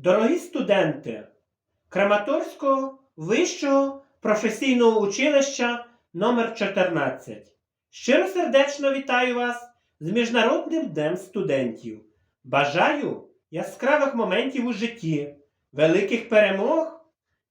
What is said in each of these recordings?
Дорогі студенти Краматорського вищого професійного училища номер 14 Щиро сердечно вітаю вас з Міжнародним днем студентів. Бажаю яскравих моментів у житті, великих перемог,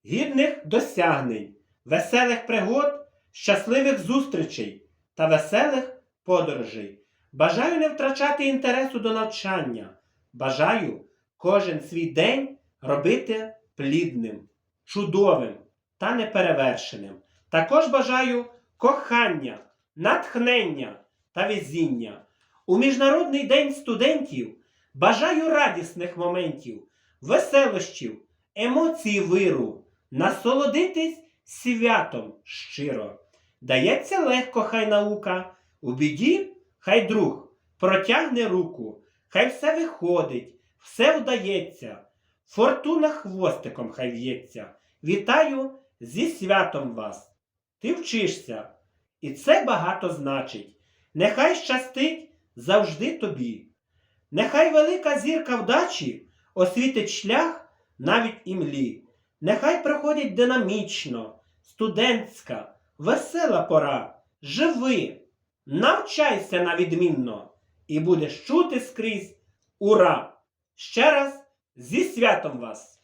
гідних досягнень, веселих пригод, щасливих зустрічей та веселих подорожей. Бажаю не втрачати інтересу до навчання. Бажаю кожен свій день робити плідним, чудовим та неперевершеним. Також бажаю кохання, натхнення та везіння. У Міжнародний день студентів бажаю радісних моментів, веселощів, емоцій виру, насолодитись святом щиро. Дається легко хай наука, у біді хай друг протягне руку, хай все виходить, все вдається, фортуна хвостиком хай в'ється. Вітаю зі святом вас. Ти вчишся, і це багато значить. Нехай щастить завжди тобі. Нехай велика зірка вдачі освітить шлях навіть імлі. Нехай проходить динамічно, студентська, весела пора. Живи, навчайся на відмінно, і будеш чути скрізь ура! Ще раз зі святом вас!